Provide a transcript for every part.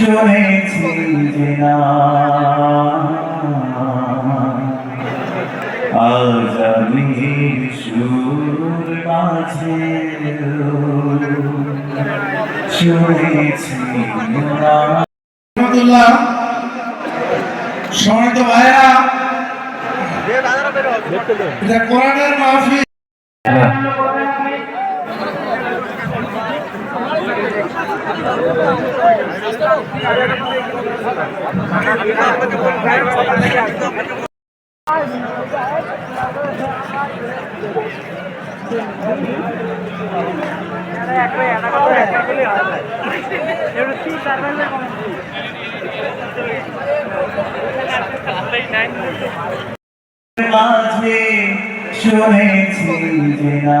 শুনেছি যে আজ আমি সুর মাঝে শুনেছি। সম্মানিত ভাইরা এটা কোরআনের মাহফিল। মাঝে শুনেছি যে না।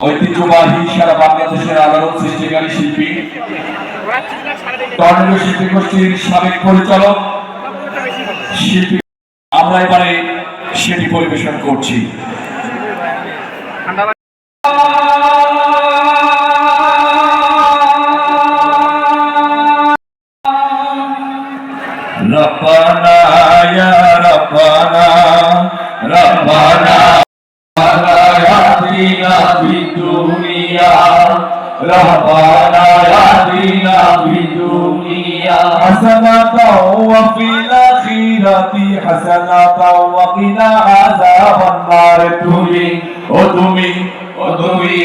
ঐতিহ্যবাহী সারা বাংলাদেশের আলোড়ন সৃষ্টিকারী শিল্পী টর্নেডো শিল্পী গোষ্ঠীর সাবেক পরিচালক শিল্পী আমরা এবারে সেটি পরিবেশন করছি ربنا يا ربنا ربنا يهدينا في الدنيا ربنا يهدينا في الدنيا حسنة وفي الآخرة ফি হাসানাতা ওয়া কিনা আযাবান নার তুমি, ও তুমি ও তুমি।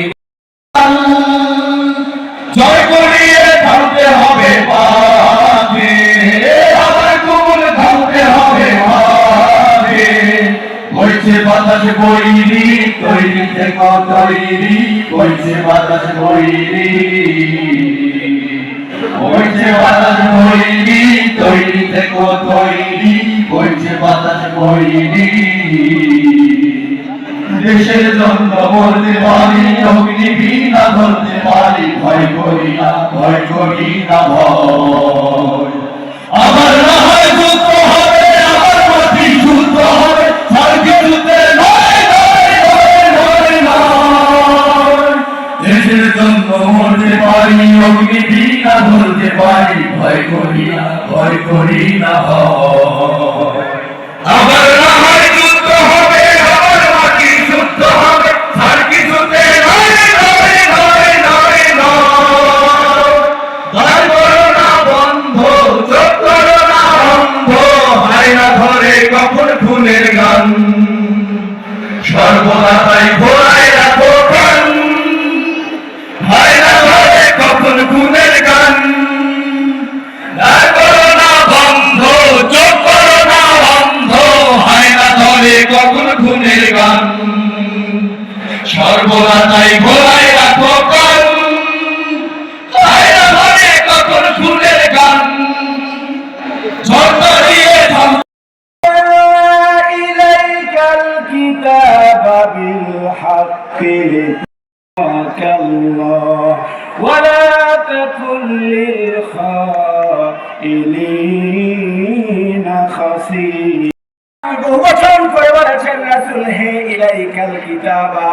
জয় করিয়ে ধরতে হবে পাপে আবার কবুল ধরতে হবে পাপে বইছে বাতাস বইরি তৈরি থেকে তৈরি, বইছে বাতাস বইরি বইছে বাতাস বইরি তৈরি থেকে তৈরি। বইরি দেশের জন্য বলতে পারি, অগ্নি বিনা ধরতে পারি, ভয় করি না, ভয় করি না ভয়। আমার না হয় যুদ্ধ হবে, আমার মাটি শুদ্ধ হবে, স্বর্গে যুদ্ধে দেশের জন্য মরতে পারি, অগ্নি বিনা ধরতে পারি, ভয় করি না, ভয় করি না ভয়। সর্বদা তাই ঘোরায় রাখো কান হয় না কখন ফুলের খোদা তাই খোদা কিতাবা,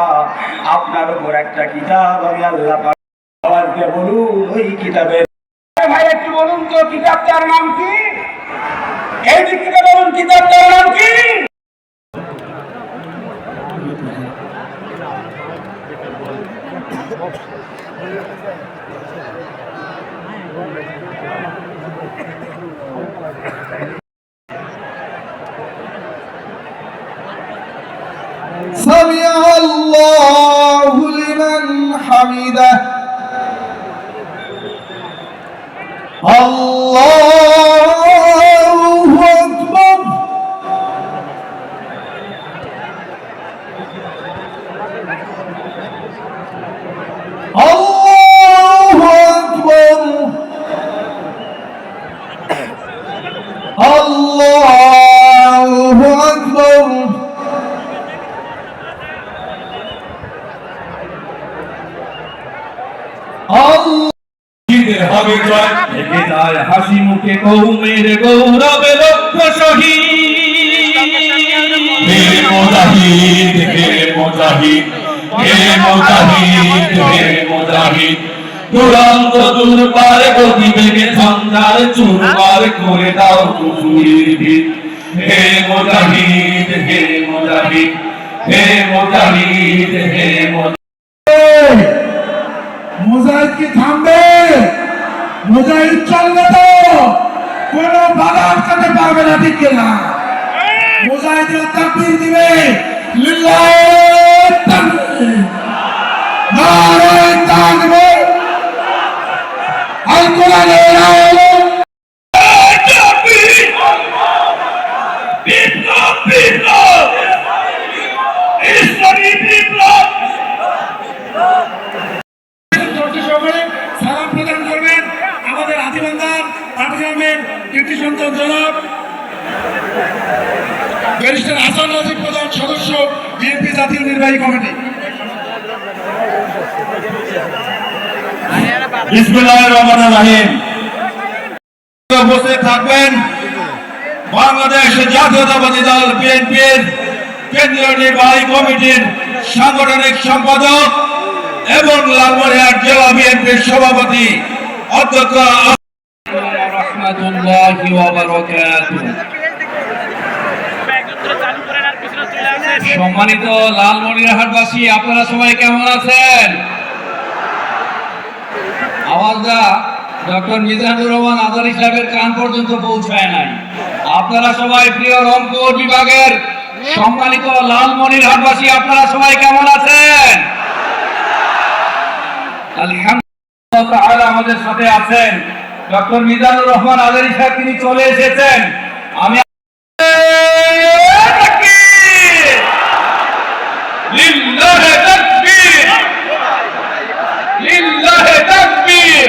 আপনার উপর একটা কিতাব আমি আল্লাহ আওয়াজকে বলুন, ওই কিতাবের ভাই, একটু বলুন তো কিতাব কিতাবটার নাম কি এই দিক থেকে বলুন, কিতাবটার নাম কি Thank you. لمن حمده الله হাসি মুখে কৌমের গৌরবে লক্ষ্য শহীদ। হে মুজাহিদ হে মুজাহিদ হে মুজাহিদ দুরন্ত দুর্বার গতিবেগে ঝঞ্ঝার চুরবার করে দাও কুফুরির ভিত। হে মুজাহিদ হে মুজাহিদ হে মুজাহিদ হে মুজাহিদ। মুজাহিদ কি থামবে? মুজাহিদ চলবে তো। কোন বাধা আটকাতে পারবে না, ঠিক না মুজাহিদের তাকবীর দিবে। লিল্লাহ তাকবীর। নারে তাকবীর। আল। কোরআনের আওয়াজ বিপ্লব বিপ্লব। বসে থাকবেন বাংলাদেশ জাতীয়তাবাদী দল বিএনপির কেন্দ্রীয় নির্বাহী কমিটির সাংগঠনিক সম্পাদক এবং লালমনিরহাট জেলা বিএনপির সভাপতি অধ্যক্ষ সম্মানিত লালমনিরহাটবাসী, আপনারা সবাই কেমন আছেন? আওয়াজটা ডক্টর মিজানুর রহমান আজারি সাহেবের কান পর্যন্ত পৌঁছায় নাই। আপনারা সবাই প্রিয় রংপুর বিভাগের সম্মানিত লালমনিরহাটবাসী, আপনারা সবাই কেমন আছেন? আমাদের সাথে আছেন। ডক্টর মিজানুর রহমান আজারি সাহেব, তিনি চলে এসেছেন। আমি লিল্লাহি তাকবীর লিল্লাহি তাকবীর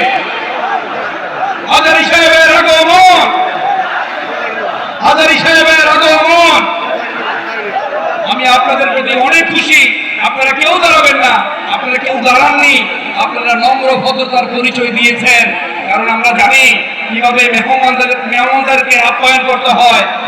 আদারি সাহেবের আগমন আদারি সাহেবের আগমন আমি আপনাদের প্রতি অনেক খুশি। আপনারা কেউ দাঁড়াবেন না। আপনারা কেউ দাঁড়াননি। আপনারা নম্র ভদ্রতার পরিচয় দিয়েছেন। কারণ আমরা জানি কীভাবে মেহমানদের মেহমানদেরকে আপ্যায়ন করতে হয়।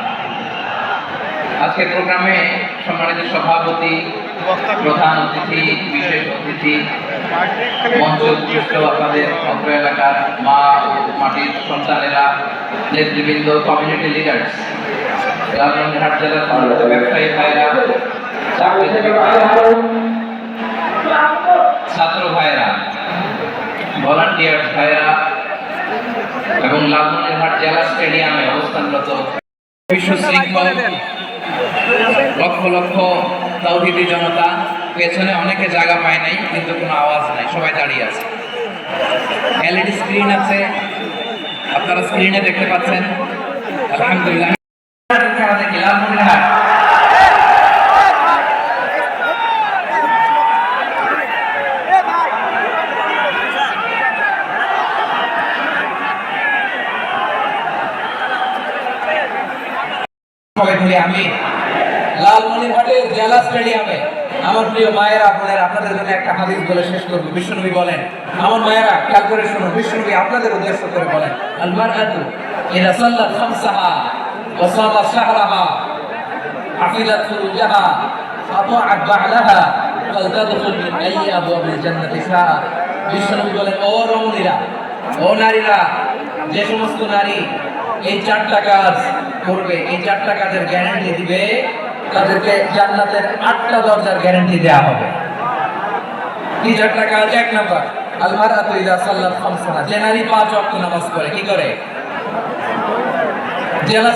আজকের প্রোগ্রামে সম্মানিত সভাপতি প্রধান অতিথি বিশেষ অতিথি আপনাদের অত্র এলাকার মা ও মাটির সন্তানেরা নেতৃবৃন্দ কমিউনিটি লিডার্স লালমনিরহাট জেলার সম্মানিত ব্যবসায়ী ভাইরা ছাত্র ভাইরা ভলান্টিয়ার্স ভাইরা এবং লালমনিরহাট জেলা স্টেডিয়ামে অবস্থানরত বিশ্ব শৃঙ্খল লক্ষ লক্ষ তৌহিদি জনতা। পেছনে অনেকে জায়গা পায় নাই, কিন্তু কোনো আওয়াজ নাই, সবাই দাঁড়িয়ে আছে। এলইডি স্ক্রিন আছে। আপনারা স্ক্রিনে দেখতে পাচ্ছেন। আলহামদুলিল্লাহ। সবাই বলি আমি লালমনিরহাটের জেলা স্টেডিয়ামে। আমার প্রিয় মায়েরা, বোনেরা, আপনাদের জন্য একটা হাদিস বলে শেষ করব। বিশ্বনবী বলেন, আমার মায়েরা, খেয়াল করে শুনো বিশ্বনবী আপনাদের উদ্দেশ্য করে বলেন আলমার আতু ইদা সাল্লাত খামসাহা সামাত শাহরাহা হাফিজাত ফুরুজাহা আতাআত বা'লাহা ফালতাদখুল মিন আইয়ি আবওয়াবিল জান্নাতি শাআ বিশ্বনবী বলেন, ও রমণীরা, ও নারীরা, যে সমস্ত নারী এই চারটা কাজ করবে, এই চারটা কাজের গ্যারান্টি দিবে। তাদেরকে জান্নাতের আটটা দরজার গ্যারান্টি দেওয়া হবে। কি চারটা কাজ? এক নম্বর আলমার আতুইদা সাল্লাহ নারী পাঁচ অক্ট নামাজ করে কি করে? জেলা